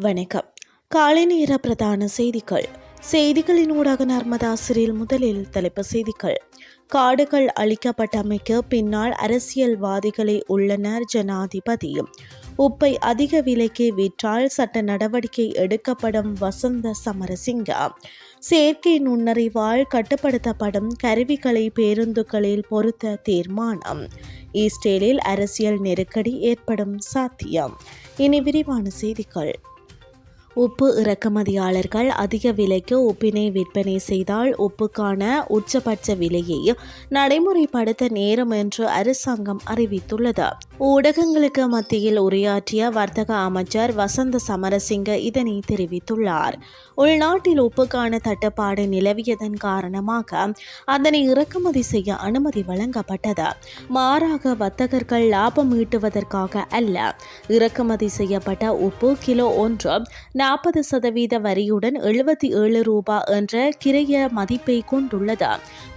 வணக்கம். காலை நேர பிரதான செய்திகள். செய்திகளின் ஊடாக நர்மதாசிரியில் முதலில் தலைப்பு செய்திகள். காடுகள் அழிக்கப்பட்டமைக்கு பின்னால் அரசியல்வாதிகளை உள்ளனர் ஜனாதிபதி. உப்பை அதிக விலைக்கு விற்றால் சட்ட நடவடிக்கை எடுக்கப்படும் வசந்த சமரசிங்கா. செயற்கை நுண்ணறிவால் கட்டுப்படுத்தப்படும் கருவிகளை பேருந்துகளில் பொருத்த தீர்மானம். ஈஸ்டேலில் அரசியல் நெருக்கடி ஏற்படும் சாத்தியம். இனி விரிவான செய்திகள். உப்பு இறக்குமதியாளர்கள் அதிக விலைக்கு உப்பினை விற்பனை செய்தால் உப்புக்கான உச்சபட்ச விலையை நடைமுறைப்படுத்த நேரம் என்று அரசாங்கம் அறிவித்துள்ளது. ஊடகங்களுக்கு மத்தியில் உரையாற்றிய வர்த்தக அமைச்சர் வசந்த சமரசிங்க இதனை தெரிவித்துள்ளார். உள்நாட்டில் உப்புக்கான தட்டுப்பாடு நிலவியதன் காரணமாக அதனை இறக்குமதி செய்ய அனுமதி வழங்கப்பட்டது. மாறாக வர்த்தகர்கள் லாபம் ஈட்டுவதற்காக அல்ல. இறக்குமதி செய்யப்பட்ட உப்பு கிலோ ஒன்று நாற்பது சதவீத வரியுடன் எழுபத்தி ஏழு ரூபாய் என்ற கிரைய மதிப்பை கொண்டுள்ளது.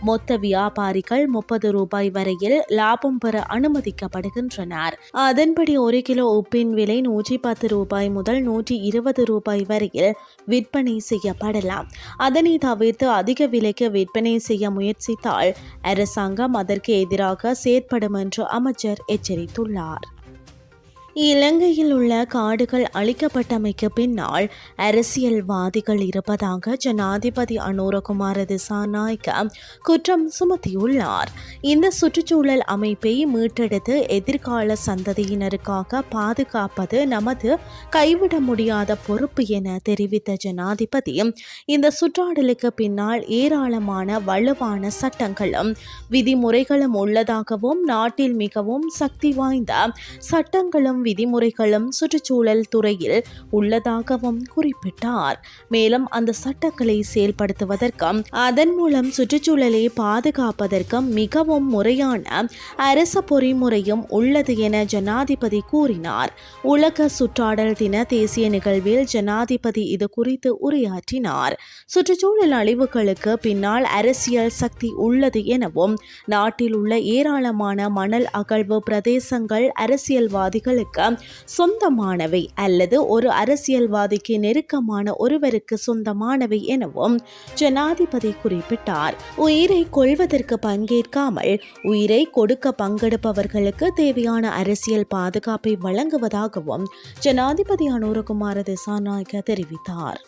மொத்த வியாபாரிகள் முப்பது ரூபாய் வரையில் லாபம் பெற அனுமதிக்கப்படுகின்றனர். அதன்படி ஒரு கிலோ உப்பின் விலை நூற்றி பத்து ரூபாய் முதல் நூற்றி இருபது ரூபாய் வரையில் விற்பனை செய்யப்படலாம். அதனை தவிர்த்து அதிக விலைக்கு விற்பனை செய்ய முயற்சித்தால் அரசாங்கம் அதற்கு எதிராக செயற்படும் என்று அமைச்சர் எச்சரித்துள்ளார். இலங்கையில் உள்ள காடுகள் அழிக்கப்பட்டமைக்கு பின்னால் அரசியல்வாதிகள் இருப்பதாக ஜனாதிபதி அனுரகுமார திசாநாயக்க குற்றம் சுமத்தியுள்ளார். இந்த சுற்றுச்சூழல் அமைப்பை மீட்டெடுத்து எதிர்கால சந்ததியினருக்காக பாதுகாப்பது நமது கைவிட முடியாத பொறுப்பு என தெரிவித்த ஜனாதிபதி இந்த சுற்றாடலுக்கு பின்னால் ஏராளமான வலுவான சட்டங்களும் விதிமுறைகளும் உள்ளதாகவும் நாட்டில் மிகவும் சக்தி வாய்ந்த சட்டங்களும் விதிமுறைகளும் சுற்றுச்சூழல் துறையில் உள்ளதாகவும் குறிப்பிட்டார். மேலும் அந்த சட்டங்களை செயல்படுத்துவதற்கும் அதன் மூலம் சுற்றுச்சூழலை பாதுகாப்பதற்கும் மிகவும் முறையான அரச பொறிமுறையும் உள்ளது என ஜனாதிபதி கூறினார். உலக சுற்றாடல் தின தேசிய நிகழ்வில் ஜனாதிபதி இது குறித்து உரையாற்றினார். சுற்றுச்சூழல் அழிவுகளுக்கு பின்னால் அரசியல் சக்தி உள்ளது எனவும் நாட்டில் உள்ள ஏராளமான மணல் அகழ்வு பிரதேசங்கள் அரசியல்வாதிகளுக்கு சொந்தமானவை அல்லது ஒரு அரசியல்வாதிக்கு நெருக்கமான ஒருவருக்கு சொந்தமானவை எனவும் ஜனாதிபதி குறிப்பிட்டார். உயிரை கொள்வதற்கு பங்கேற்காமல் உயிரை கொடுக்க பங்கெடுப்பவர்களுக்கு தேவையான அரசியல் பாதுகாப்பை வழங்குவதாகவும் ஜனாதிபதி அனுரகுமார திசாநாயக்க தெரிவித்தார்.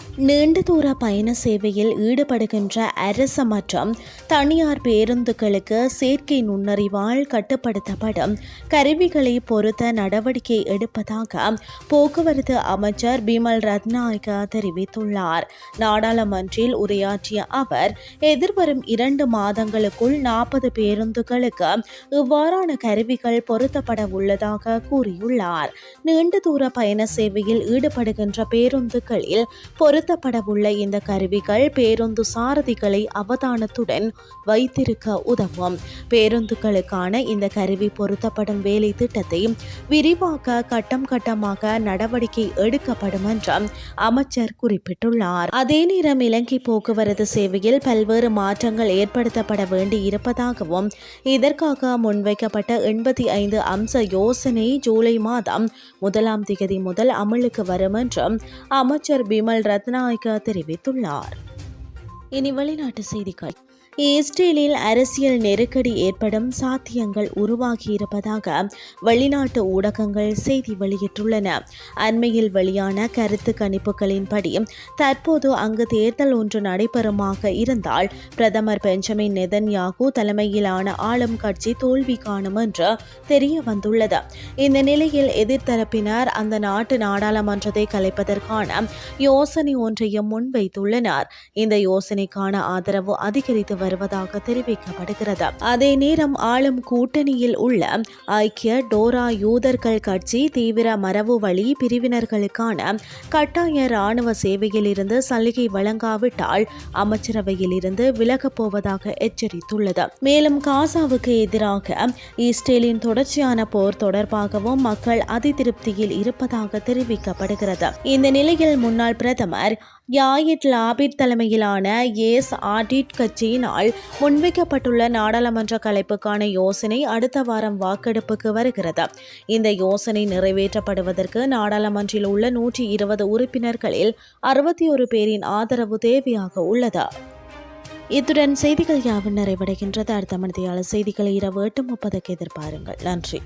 நீண்ட தூர பயண சேவையில் ஈடுபடுகின்ற அரசு மற்றும் தனியார் பேருந்துகளுக்கு செயற்கை நுண்ணறிவால் கட்டுப்படுத்தப்படும் கருவிகளை பொருத்த நடவடிக்கை எடுப்பதாக போக்குவரத்து அமைச்சர் பிமல் ரத்நாயக்க தெரிவித்துள்ளார். நாடாளுமன்றில் உரையாற்றிய அவர் எதிர்வரும் இரண்டு மாதங்களுக்குள் நாற்பது பேருந்துகளுக்கு இவ்வாறான கருவிகள் பொருத்தப்பட உள்ளதாக கூறியுள்ளார். நீண்ட தூர பயண சேவையில் ஈடுபடுகின்ற பேருந்துகளில் பொருத்தப்படவுள்ள இந்த கருவிகள் பேருந்து சாரதிகளை அவதானத்துடன் வைத்திருக்க உதவும். பேருந்துகளுக்கான இந்த கருவி பொருத்தப்படும் வேலை திட்டத்தை விரிவாக்க கட்டம் கட்டமாக நடவடிக்கை எடுக்கப்படும் என்றும் அமைச்சர் குறிப்பிட்டுள்ளார். அதே நேரம் இலங்கை போக்குவரத்து சேவையில் பல்வேறு மாற்றங்கள் ஏற்படுத்தப்பட வேண்டி இருப்பதாகவும் இதற்காக முன்வைக்கப்பட்ட எண்பத்தி ஐந்து அம்ச யோசனை ஜூலை மாதம் முதலாம் திகதி முதல் அமலுக்கு வரும் என்றும் அமைச்சர் பிமல் ரத்நாயக்கா தெரிவித்துள்ளார். இனி வெளிநாட்டு செய்திகள். இஸ்ரேலில் அரசியல் நெருக்கடி ஏற்படும் சாத்தியங்கள் உருவாகியிருப்பதாக வெளிநாட்டு ஊடகங்கள் செய்தி வெளியிட்டுள்ளன. அண்மையில் வெளியான கருத்து கணிப்புகளின்படி தற்போது அங்கு தேர்தல் ஒன்று நடைபெறுமாக இருந்தால் பிரதமர் பெஞ்சமின் நெதன்யாகு தலைமையிலான ஆளும் கட்சி தோல்வி காணும் என்று தெரிய வந்துள்ளது இந்த நிலையில் எதிர்த்தரப்பினர் அந்த நாட்டு நாடாளுமன்றத்தை கலைப்பதற்கான யோசனை ஒன்றையும் முன்வைத்துள்ளனர். இந்த யோசனைக்கான ஆதரவு அதிகரித்து வருவதாக தெரிவிக்கப்படுகிறது. அதே நேரம் ஆளும் கூட்டணியில் உள்ள ஐக்கிய டோரா யூதர்கள் கட்சி தீவிர மரபு வழி பிரிவினர்களுக்கான கட்டாய ராணுவ சேவையில் இருந்து சலுகை வழங்காவிட்டால் அமைச்சரவையில் இருந்து விலகப் போவதாக எச்சரித்துள்ளது. மேலும் காசாவுக்கு எதிராக இஸ்ரேலின் தொடர்ச்சியான போர் தொடர்பாகவும் மக்கள் அதிருப்தியில் இருப்பதாக தெரிவிக்கப்படுகிறது. இந்த நிலையில் முன்னாள் பிரதமர் யாயிட் லாபிட் தலைமையிலான ஏஸ் ஆடிட் கட்சியினால் முன்வைக்கப்பட்டுள்ள நாடாளுமன்ற கலைப்புக்கான யோசனை அடுத்த வாரம் வாக்கெடுப்புக்கு வருகிறது. இந்த யோசனை நிறைவேற்றப்படுவதற்கு நாடாளுமன்றில் உள்ள நூற்றி இருபது உறுப்பினர்களில் அறுபத்தி ஒரு பேரின் ஆதரவு தேவையாக உள்ளது. இத்துடன் செய்திகள் யாவும் நிறைவடைகின்றது. அடுத்த மனதையாளர் செய்திகளை இரவு எட்டு முப்பதுக்கு எதிர்பாருங்கள். நன்றி.